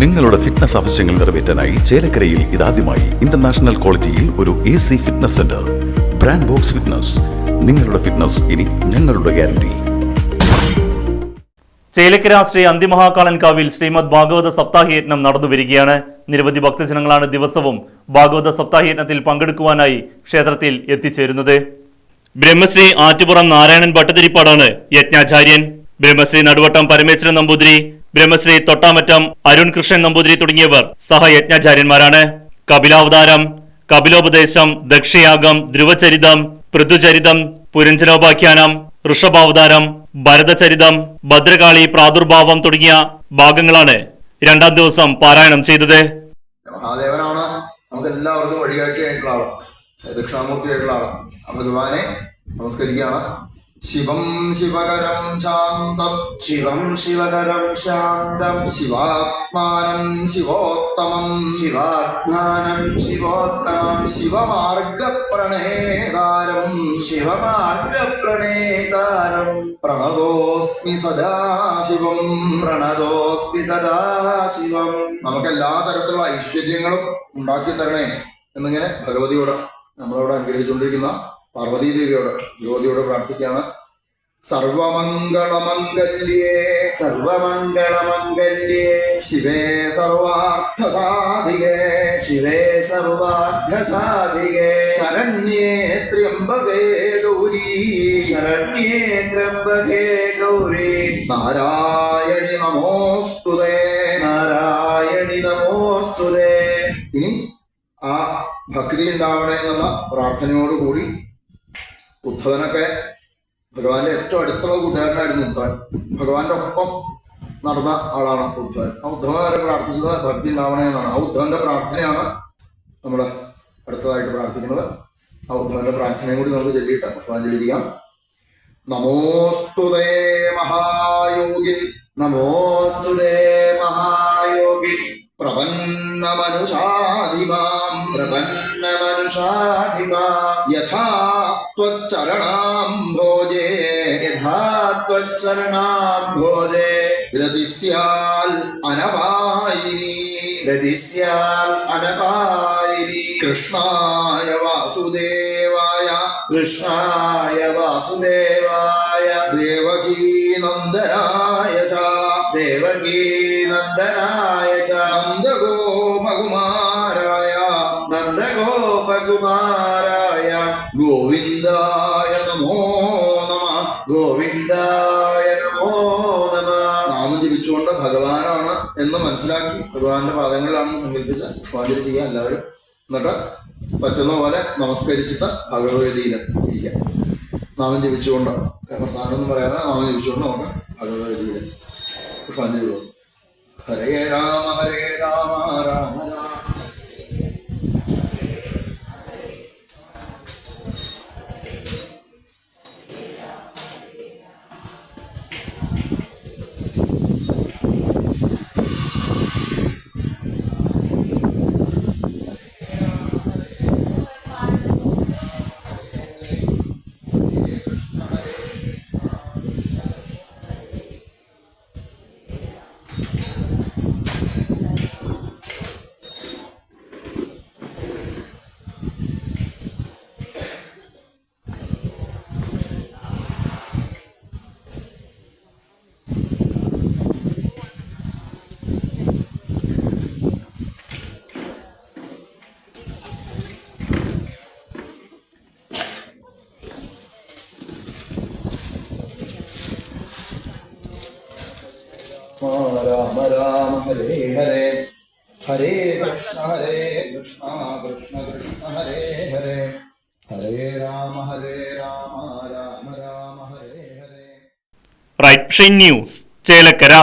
നിങ്ങളുടെ ഫിറ്റ്നസ് ആവശ്യങ്ങൾ നിറവേറ്റാനായി ചേലക്കരയിൽ ഇതാദ്യമായി ഇന്റർനാഷണൽ ക്വാളിറ്റിയിൽ ഒരു A C fitness centre brand box fitness നിങ്ങളുടെ ഫിറ്റ്നസ് ഇനി ഞങ്ങളുടെ ഗ്യാരണ്ടി ചേലക്കര ശ്രീ അന്തിമഹാകാളൻകാവിൽ ശ്രീമദ് ഭാഗവത സപ്താഹയജ്ഞം നടന്നുവരികയാണ് നിരവധി ഭക്തജനങ്ങളാണ് ദിവസവും ഭാഗവത സപ്താഹയജ്ഞത്തിൽ പങ്കെടുക്കുവാനായി ക്ഷേത്രത്തിൽ എത്തിച്ചേരുന്നത്. ബ്രഹ്മശ്രീ ആറ്റുപുറം നാരായണൻ ഭട്ടതിരിപ്പാടാണ് യജ്ഞാചാര്യൻ. ബ്രഹ്മശ്രീ നടുവട്ടം പരമേശ്വരൻ നമ്പൂതിരി ബ്രഹ്മശ്രീ തൊട്ടാമറ്റം അരുൺ കൃഷ്ണൻ നമ്പൂതിരി തുടങ്ങിയവർ സഹയജ്ഞാചാര്യന്മാരാണ്. കപിലാവതാരം കപിലോപദേശം ദക്ഷയാഗം ധ്രുവചരിതം പൃഥുചരിതം പുരഞ്ജനോപാഖ്യാനം ഋഷഭാവതാരം ഭരതചരിതം ഭദ്രകാളി പ്രാദുർഭാവം തുടങ്ങിയ ഭാഗങ്ങളാണ് രണ്ടാം ദിവസം പാരായണം ചെയ്തത്. മഹാദേവനാണ് നമുക്ക് എല്ലാവർക്കും വഴികാട്ടിയായിട്ടുള്ള ആൾ ദക്ഷിണാമൂർത്തിയായിട്ടുള്ള ആൾ. ഭഗവാനെ നമസ്കരിക്കുകയാണ്. ശിവം ശിവകരം ശാന്തം. ശിവം ശിവകരം ശാന്തം. ശിവാത്മാനം ശിവോത്തമം. ശിവാത്മാനം ശിവോത്തമം. ശിവമാർഗപ്രണേതാരം. ശിവമാർഗപ്രണേതാരം. പ്രണതോസ്മി സദാശിവം. പ്രണതോസ്മി സദാശിവം. നമുക്ക് എല്ലാ തരത്തിലുള്ള ഐശ്വര്യങ്ങളും ഉണ്ടാക്കി തരണേ എന്നിങ്ങനെ ഭഗവതിയോട് നമ്മളവിടെ അനുഗ്രഹിച്ചുകൊണ്ടിരിക്കുന്ന പാർവതീദേവിയോട് ജ്യോതിയോട് പ്രാർത്ഥിക്കുകയാണ്. സർവമംഗളമംഗല്യേ സർവമംഗളമംഗല്യേ ശിവേ സർവാർത്ഥസാധികേ ശിവേ സർവാർത്ഥസാധികേ. ശരണ്യേ ത്ര്യംബകേ ഗൗരി. ശരണ്യേ ത്ര്യംബകേ ഗൗരി. നാരായണി നമോസ്തുതേ നാരായണി നമോസ്തുതേ ഇനി ആ ഭക്തി ഉണ്ടാവണേ എന്നുള്ള പ്രാർത്ഥനയോടുകൂടി ഉദ്ധവനൊക്കെ ഭഗവാന്റെ ഏറ്റവും അടുത്തുള്ള കൂട്ടുകാരനായിരുന്നു ഉദ്ധവൻ. ഭഗവാന്റെ ഒപ്പം നടന്ന ആളാണ് ഉദ്ധവൻ. ആ ഉദ്ധവൻ വരെ പ്രാർത്ഥിച്ചത് ഭക്തി ഉണ്ടാവണേ എന്നാണ്. ആ ഉദ്ധവന്റെ പ്രാർത്ഥനയാണ് നമ്മൾ അടുത്തതായിട്ട് പ്രാർത്ഥിക്കുന്നത്. ആ ഉദ്ധവന്റെ പ്രാർത്ഥനയും കൂടി നമുക്ക് ചൊല്ലിയിട്ട് പുഷ്പാഞ്ജലി ചെയ്യാം. നമോസ്തുതേ മഹായോഗി നമോസ്തുതേ മഹായോഗി പ്രപന്നമനുഷാധിമാം പ്രപന്നമനുഷാധിമാ യഥാ ത്വച്ചരണാംഭോജേ യഥാത്വച്ചരണാംഭോജേ രതിസ്യാൽ അനവായിനി രതിസ്യാൽ അനപായിനി കൃഷ്ണായ വാസുദേവായ കൃഷ്ണായ വാസുദേവായ ദേവകീനന്ദനായ ച ദേവകീനന്ദനായ ച നന്ദഗോപകുമാരായ നന്ദഗോപകുമാരായ ഗോവിന്ദായ നമോ നമ. ഗോവിന്ദായ നമോ നമ. നാമം ജപിച്ചുകൊണ്ട് ഭഗവാനാണ് എന്ന് മനസ്സിലാക്കി ഭഗവാന്റെ പാദങ്ങളിലാണ് സങ്കല്പിച്ച് പുഷ്പാഞ്ജലി ചെയ്യുക എല്ലാവരും. എന്നിട്ട് പറ്റുന്ന പോലെ നമസ്കരിച്ചിട്ട് ഭഗവതിയിൽ ഇരിക്കാം നാമം ജപിച്ചുകൊണ്ട് പ്രധാനമെന്ന് പറയാതെ നാമം ജപിച്ചുകൊണ്ട് നമുക്ക് ഭഗവതിയിൽ പുഷ്പാഞ്ജലി പോകും ഹരേ രാമ ഹരേ രാമ രാമ രാമ. രാമ രാമ ഹരേ ഹരേ ഹരേ കൃഷ്ണ ഹരേ കൃഷ്ണ കൃഷ്ണ കൃഷ്ണ ഹരേ ഹരേ. ഹരേ രാമ ഹരേ രാമ രാമ രാമ ഹരേ ഹരേ. Right news Chelakkara.